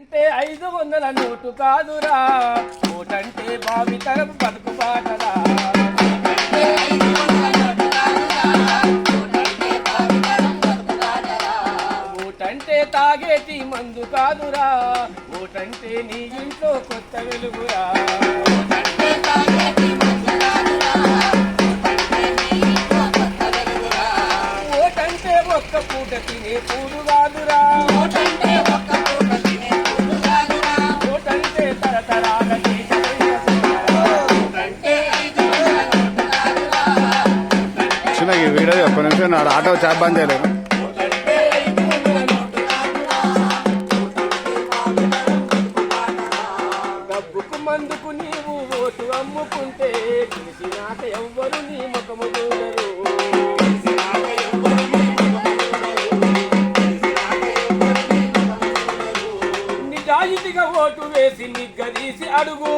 అంటే ఐదు వందల నోటు కాదురా. ఓటంటే భావితరం బతుకు పాటరా ఓటంటే తాగేటి మందు కాదురా. ఓటంటే నీ ఇంట్లో కొత్త వెలుగురా. ఓటంటే ఒక్క పూట తినే పూడు కాదురా. ఓటంటే చిన్న ఈ వీడియో ఒక్క నిమిషం నాడు ఆటో చేప బంద్ చేయలేదు. డబ్బుకు మందుకు నీవు ఓటు అమ్ముకుంటే తెలిసినాక ఎవ్వరు నీ ముఖము చూడరు. నిజాయితీగా ఓటు వేసి నిగ్గదీసి అడుగు.